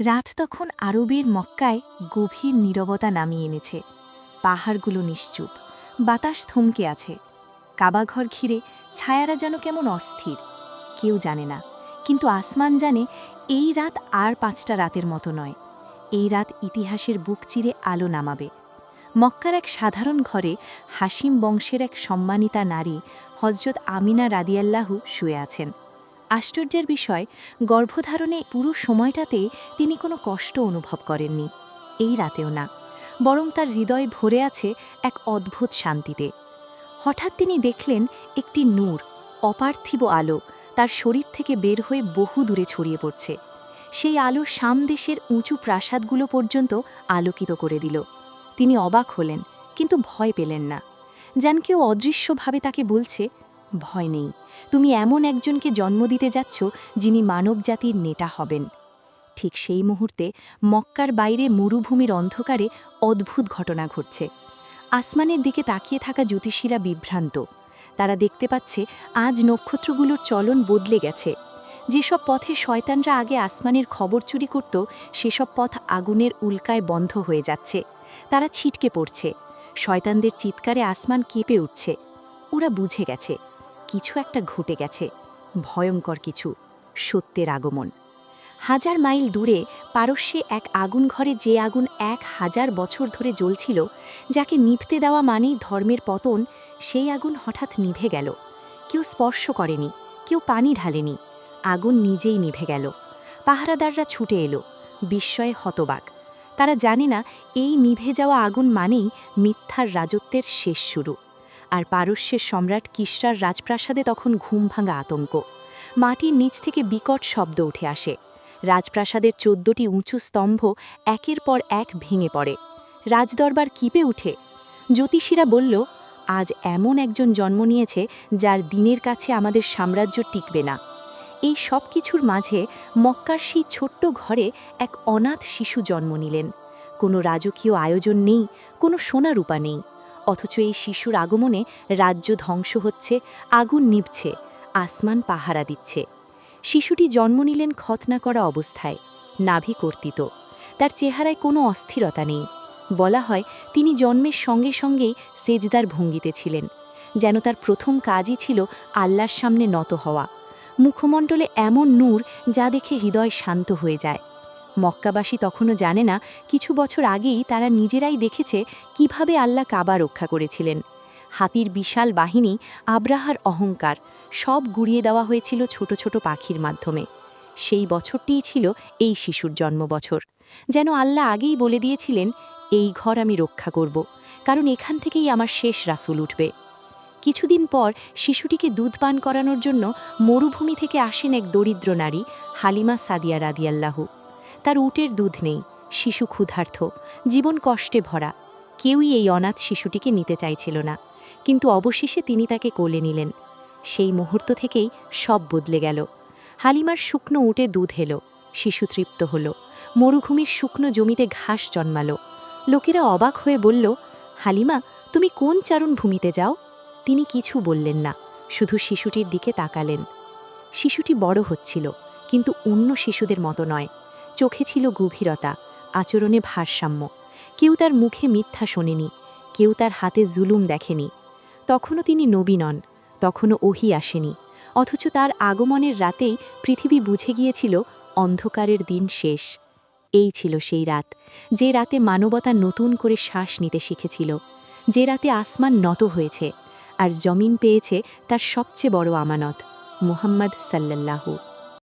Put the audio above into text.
রাত তখন আরবের মক্কায় গভীর নীরবতা নামিয়ে এনেছে। পাহাড়গুলো নিশ্চুপ, বাতাস থমকে আছে। কাবাঘর ঘিরে ছায়ারা যেন কেমন অস্থির, কেউ জানে না। কিন্তু আসমান জানে এই রাত আর পাঁচটা রাতের মতো নয়। এই রাত ইতিহাসের বুক চিরে আলো নামাবে। মক্কার এক সাধারণ ঘরে হাসিম বংশের এক সম্মানিতা নারী হজরত আমিনা রাদিয়াল্লাহু শুয়ে আছেন। আশ্চর্যের বিষয়, গর্ভধারণে পুরো সময়টাতে তিনি কোনো কষ্ট অনুভব করেননি, এই রাতেও না, বরং তার হৃদয় ভরে আছে এক অদ্ভুত শান্তিতে। হঠাৎ তিনি দেখলেন একটি নূর, অপার্থিব আলো, তার শরীর থেকে বের হয়ে বহু দূরে ছড়িয়ে পড়ছে। সেই আলো সামদেশের উঁচু প্রাসাদগুলো পর্যন্ত আলোকিত করে দিল। তিনি অবাক হলেন, কিন্তু ভয় পেলেন না। যেন কেউ অদৃশ্যভাবে তাকে বলছে ভয় নেই। তুমি এমন একজনকে জন্ম দিতে যাচ্ছ যিনি মানবজাতির নেতা হবেন। ঠিক সেই মুহূর্তে মক্কার বাইরে মরুভূমির অন্ধকারে অদ্ভুত ঘটনা ঘটছে। আসমানের দিকে তাকিয়ে থাকা জ্যোতিষীরা বিভ্রান্ত। তারা দেখতে পাচ্ছে আজ নক্ষত্রগুলোর চলন বদলে গেছে। যেসব পথে শয়তানরা আগে আসমানের খবর চুরি করত, সেসব পথ আগুনের উল্কায় বন্ধ হয়ে যাচ্ছে। তারা ছিটকে পড়ছে। শয়তানদের চিৎকারে আসমান কেঁপে উঠছে। ওরা বুঝে গেছে। কিছু একটা ঘটে গেছে, ভয়ঙ্কর কিছু, সত্যের আগমন। হাজার মাইল দূরে পারস্যে এক আগুন ঘরে যে আগুন এক হাজার বছর ধরে জ্বলছিল, যাকে নিভতে দেওয়া মানেই ধর্মের পতন, সেই আগুন হঠাৎ নিভে গেল। কেউ স্পর্শ করেনি, কেউ পানি ঢালেনি, আগুন নিজেই নিভে গেল। পাহারাদাররা ছুটে এলো, বিস্ময়ে হতবাক। তারা জানে না, এই নিভে যাওয়া আগুন মানেই মিথ্যার রাজত্বের শেষ শুরু। আর পারস্যের সম্রাট কিসরার রাজপ্রাসাদে তখন ঘুম ভাঙা আতঙ্ক। মাটির নিচ থেকে বিকট শব্দ উঠে আসে। রাজপ্রাসাদের চোদ্দটি উঁচু স্তম্ভ একের পর এক ভেঙে পড়ে। রাজদরবার কিপে উঠে। জ্যোতিষীরা বলল, আজ এমন একজন জন্ম নিয়েছে যার দিনের কাছে আমাদের সাম্রাজ্য টিকবে না। এই সব কিছুর মাঝে মক্কার সেই ছোট্ট ঘরে এক অনাথ শিশু জন্ম নিলেন। কোনো রাজকীয় আয়োজন নেই, কোনো সোনারূপা নেই। অথচ এই শিশুর আগমনে রাজ্য ধ্বংস হচ্ছে, আগুন নিভছে, আসমান পাহারা দিচ্ছে। শিশুটি জন্ম নিলেন খতনা করা অবস্থায়, নাভি কর্তিত। তার চেহারায় কোনো অস্থিরতা নেই। বলা হয়, তিনি জন্মের সঙ্গে সঙ্গেই সেজদার ভঙ্গিতে ছিলেন, যেন তার প্রথম কাজই ছিল আল্লাহর সামনে নত হওয়া। মুখমণ্ডলে এমন নূর যা দেখে হৃদয় শান্ত হয়ে যায়। মক্কাবাসী তখনও জানে না, কিছু বছর আগেই তারা নিজেরাই দেখেছে কীভাবে আল্লাহ কাবা রক্ষা করেছিলেন। হাতির বিশাল বাহিনী, আব্রাহার অহংকার, সব গুড়িয়ে দেওয়া হয়েছিল ছোট ছোট পাখির মাধ্যমে। সেই বছরটিই ছিল এই শিশুর জন্ম বছর যেন আল্লাহ আগেই বলে দিয়েছিলেন, এই ঘর আমি রক্ষা করব, কারণ এখান থেকেই আমার শেষ রাসুল উঠবে। কিছুদিন পর শিশুটিকে দুধ পান করানোর জন্য মরুভূমি থেকে আসেন এক দরিদ্র নারী, হালিমা সাদিয়া রাদিয়াল্লাহু। তার উটের দুধ নেই, শিশু ক্ষুধার্থ জীবন কষ্টে ভরা। কেউই এই অনাথ শিশুটিকে নিতে চাইছিল না, কিন্তু অবশেষে তিনি তাকে কোলে নিলেন। সেই মুহূর্ত থেকেই সব বদলে গেল। হালিমার শুকনো উটে দুধ এলো, শিশু তৃপ্ত হল, মরুভূমির শুকনো জমিতে ঘাস জন্মালো। লোকেরা অবাক হয়ে বলল, হালিমা, তুমি কোন চারণ ভূমিতে যাও? তিনি কিছু বললেন না, শুধু শিশুটির দিকে তাকালেন। শিশুটি বড় হচ্ছিল, কিন্তু অন্য শিশুদের মতো নয়। চোখে ছিল গভীরতা, আচরণে ভারসাম্য। কেউ তার মুখে মিথ্যা শোনেনি, কেউ তার হাতে জুলুম দেখেনি। তখনও তিনি নবী নন, তখনও ওহি আসেনি, অথচ তার আগমনের রাতেই পৃথিবী বুঝে গিয়েছিল, অন্ধকারের দিন শেষ। এই ছিল সেই রাত, যে রাতে মানবতা নতুন করে শ্বাস নিতে শিখেছিল, যে রাতে আসমান নত হয়েছে, আর জমিন পেয়েছে তার সবচেয়ে বড় আমানত, মুহাম্মদ সাল্লাল্লাহু।